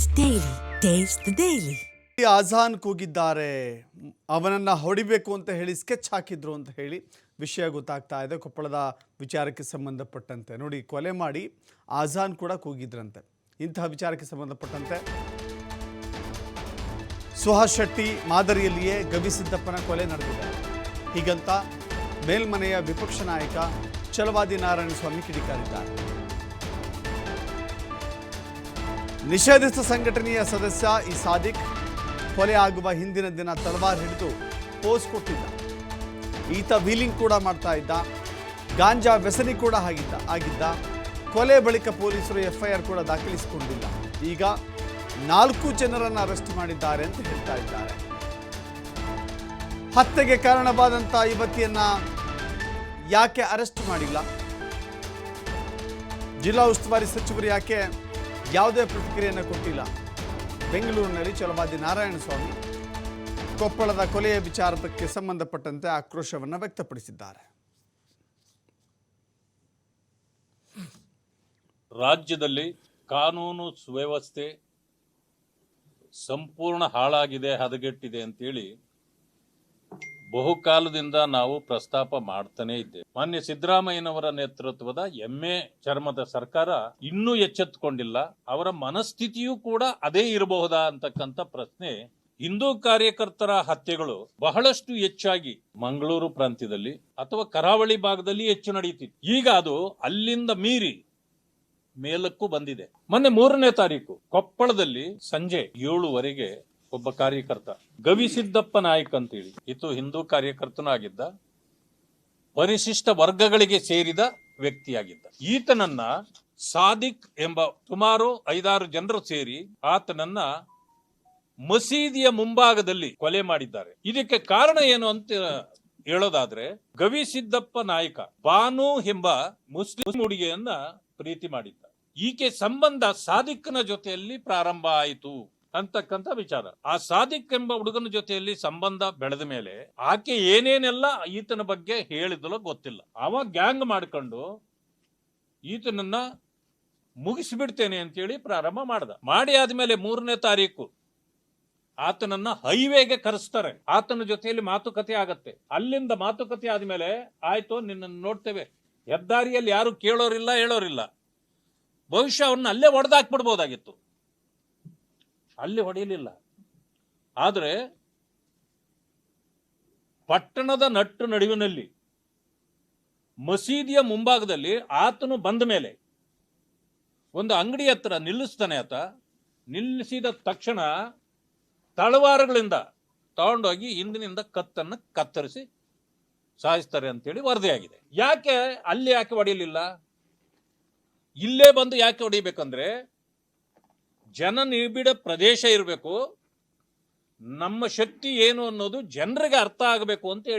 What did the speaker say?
Taste Daily. Taste the ಕೂಗಿದ್ದಾರೆ. ಅವನನ್ನ ಹೊಡಿಬೇಕು ಅಂತ ಹೇಳಿ ಸ್ಕೆಚ್ ಹಾಕಿದ್ರು ಅಂತ ಹೇಳಿ ವಿಷಯ ಗೊತ್ತಾಗ್ತಾ ಇದೆ. ಕೊಪ್ಪಳದ ವಿಚಾರಕ್ಕೆ ಸಂಬಂಧಪಟ್ಟಂತೆ. ನೋಡಿ, ಕೊಲೆ ಮಾಡಿ ಆಜಾನ್ ಕೂಡ ಕೂಗಿದ್ರಂತೆ. ಇಂತಹ ವಿಚಾರಕ್ಕೆ ಸಂಬಂಧಪಟ್ಟಂತೆ. ಸುಹಾಸ್ ಶೆಟ್ಟಿ ಮಾದರಿಯಲ್ಲಿಯೇ ಗವಿಸಿದ್ದಪ್ಪನ ಕೊಲೆ ನಡೆದಿದೆ. ಹೀಗಂತ ಮೇಲ್ಮನೆಯ ವಿಪಕ್ಷ ನಾಯಕ ಚಲವಾದಿ ನಾರಾಯಣ ಸ್ವಾಮಿ ಕಿಡಿಕಾರಿದ್ದಾರೆ. ನಿಷೇಧಿತ ಸಂಘಟನೆಯ ಸದಸ್ಯ ಈ ಸಾದಿಕ್ ಕೊಲೆ ಆಗುವ ಹಿಂದಿನ ದಿನ ತಲವಾರ್ ಹಿಡಿದು ಪೋಸ್ ಕೊಟ್ಟಿದ್ದ. ಈತ ವೀಲಿಂಗ್ ಕೂಡ ಮಾಡ್ತಾ ಇದ್ದ, ಗಾಂಜಾ ವ್ಯಸನಿ ಕೂಡ ಆಗಿದ್ದ ಆಗಿದ್ದ. ಕೊಲೆ ಬಳಿಕ ಪೊಲೀಸರು ಎಫ್ಐಆರ್ ಕೂಡ ದಾಖಲಿಸಿಕೊಂಡಿಲ್ಲ. ಈಗ ನಾಲ್ಕು ಜನರನ್ನು ಅರೆಸ್ಟ್ ಮಾಡಿದ್ದಾರೆ ಅಂತ ಹೇಳ್ತಾ ಇದ್ದಾರೆ. ಹತ್ಯೆಗೆ ಕಾರಣವಾದಂಥ ಯುವತಿಯನ್ನ ಯಾಕೆ ಅರೆಸ್ಟ್ ಮಾಡಿಲ್ಲ? ಜಿಲ್ಲಾ ಉಸ್ತುವಾರಿ ಸಚಿವರು ಯಾಕೆ ಯಾವುದೇ ಪ್ರತಿಕ್ರಿಯೆಯನ್ನು ಕೊಟ್ಟಿಲ್ಲ. ಬೆಂಗಳೂರಿನಲ್ಲಿ ಚಲವಾದಿ ನಾರಾಯಣಸ್ವಾಮಿ ಕೊಪ್ಪಳದ ಕೊಲೆಯ ವಿಚಾರಕ್ಕೆ ಸಂಬಂಧಪಟ್ಟಂತೆ ಆಕ್ರೋಶವನ್ನು ವ್ಯಕ್ತಪಡಿಸಿದ್ದಾರೆ. ರಾಜ್ಯದಲ್ಲಿ ಕಾನೂನು ಸುವ್ಯವಸ್ಥೆ ಸಂಪೂರ್ಣ ಹಾಳಾಗಿದೆ, ಹದಗೆಟ್ಟಿದೆ ಅಂತೇಳಿ ಬಹುಕಾಲದಿಂದ ನಾವು ಪ್ರಸ್ತಾಪ ಮಾಡ್ತಾನೆ ಇದ್ದೇವೆ. ಮಾನ್ಯ ಸಿದ್ದರಾಮಯ್ಯನವರ ನೇತೃತ್ವದ ಎಮ್ಮೆ ಚರ್ಮದ ಸರ್ಕಾರ ಇನ್ನೂ ಎಚ್ಚೆತ್ತುಕೊಂಡಿಲ್ಲ. ಅವರ ಮನಸ್ಥಿತಿಯೂ ಕೂಡ ಅದೇ ಇರಬಹುದಾ ಅಂತಕ್ಕಂಥ ಪ್ರಶ್ನೆ ಹಿಂದೂ ಕಾರ್ಯಕರ್ತರ ಹತ್ಯೆಗಳು ಬಹಳಷ್ಟು ಹೆಚ್ಚಾಗಿ ಮಂಗಳೂರು ಪ್ರಾಂತ್ಯದಲ್ಲಿ ಅಥವಾ ಕರಾವಳಿ ಭಾಗದಲ್ಲಿ ಹೆಚ್ಚು ನಡೀತಿತ್ತು ಈಗ ಅದು ಅಲ್ಲಿಂದ ಮೀರಿ ಮೇಲಕ್ಕೂ ಬಂದಿದೆ. ಮೊನ್ನೆ ಮೂರನೇ ತಾರೀಕು ಕೊಪ್ಪಳದಲ್ಲಿ ಸಂಜೆ ಏಳುವರೆಗೆ ಒಬ್ಬ ಕಾರ್ಯಕರ್ತ. ಗವಿಸಿದ್ದಪ್ಪ ಅಂತ ಅಂತೇಳಿ. ಇತ್ತು ಹಿಂದೂ ಕಾರ್ಯಕರ್ತನೂ ಆಗಿದ್ದ ಪರಿಶಿಷ್ಟ ವರ್ಗಗಳಿಗೆ ಸೇರಿದ ವ್ಯಕ್ತಿಯಾಗಿದ್ದ. ಈತನನ್ನ ಸಾದಿಕ್ ಎಂಬ ಸುಮಾರು ಐದಾರು ಜನರು ಸೇರಿ ಆತನನ್ನ ಮಸೀದಿಯ ಮುಂಭಾಗದಲ್ಲಿ ಕೊಲೆ ಮಾಡಿದ್ದಾರೆ. ಇದಕ್ಕೆ ಕಾರಣ ಏನು ಅಂತ ಹೇಳೋದಾದ್ರೆ ಗವಿಸಿದ್ದಪ್ಪ ನಾಯಕ ಬಾನು ಎಂಬ ಮುಸ್ಲಿಂ ಹುಡುಗಿಯನ್ನ ಪ್ರೀತಿ ಮಾಡಿದ್ದ. ಈಕೆ ಸಂಬಂಧ ಸಾದಿಕ್ನ ಜೊತೆಯಲ್ಲಿ ಪ್ರಾರಂಭ ಆಯಿತು. ಅಂತಕ್ಕಂಥ ವಿಚಾರ. ಆ ಸಾದಿಕ್ ಎಂಬ ಹುಡುಗನ ಜೊತೆಯಲ್ಲಿ ಸಂಬಂಧ ಬೆಳೆದ ಮೇಲೆ ಆಕೆ ಏನೇನೆಲ್ಲ ಈತನ ಬಗ್ಗೆ ಹೇಳಿದಲೋ ಗೊತ್ತಿಲ್ಲ. ಅವ ಗ್ಯಾಂಗ್ ಮಾಡ್ಕೊಂಡು ಈತನನ್ನ ಮುಗಿಸಿಬಿಡ್ತೇನೆ ಅಂತೇಳಿ ಪ್ರಾರಂಭ ಮಾಡ್ದ. ಮಾಡಿ ಆದ್ಮೇಲೆ ಮೂರನೇ ತಾರೀಕು ಆತನನ್ನ ಹೈವೇಗೆ ಕರೆಸ್ತಾರೆ. ಆತನ ಜೊತೆಯಲ್ಲಿ ಮಾತುಕತೆ ಆಗತ್ತೆ. ಅಲ್ಲಿಂದ ಮಾತುಕತೆ ಆದ್ಮೇಲೆ ಆಯ್ತು, ನಿನ್ನನ್ನು ನೋಡ್ತೇವೆ. ಹೆದ್ದಾರಿಯಲ್ಲಿ ಯಾರು ಕೇಳೋರಿಲ್ಲ, ಹೇಳೋರಿಲ್ಲ. ಬಹುಶಃ ಅವನ್ನ ಅಲ್ಲೇ ಹೊಡೆದಾಕ್ಬಿಡ್ಬೋದಾಗಿತ್ತು ಅಲ್ಲಿ ಹೊಡೆಯಲಿಲ್ಲ. ಆದರೆ ಪಟ್ಟಣದ ನಟ್ಟು ನಡುವಿನಲ್ಲಿ, ಮಸೀದಿಯ ಮುಂಭಾಗದಲ್ಲಿ ಆತನು ಬಂದ ಮೇಲೆ ಒಂದು ಅಂಗಡಿ ಹತ್ರ ನಿಲ್ಲಿಸ್ತಾನೆ ಆತ. ನಿಲ್ಲಿಸಿದ ತಕ್ಷಣ ತಳವಾರಗಳಿಂದ ತಗೊಂಡೋಗಿ ಹಿಂದಿನಿಂದ ಕತ್ತನ್ನು ಕತ್ತರಿಸಿ ಸಾಯಿಸ್ತಾರೆ ಅಂತೇಳಿ ವರದಿಯಾಗಿದೆ. ಯಾಕೆ ಅಲ್ಲಿ ಯಾಕೆ ಹೊಡೆಯಲಿಲ್ಲ? ಇಲ್ಲೇ ಬಂದು ಯಾಕೆ ಹೊಡಿಬೇಕಂದ್ರೆ ಜನ ನಿಬಿಡ ಪ್ರದೇಶ ಇರಬೇಕು ನಮ್ಮ ಶಕ್ತಿ ಏನು ಅನ್ನೋದು ಜನರಿಗೆ ಅರ್ಥ ಆಗಬೇಕು ಅಂತ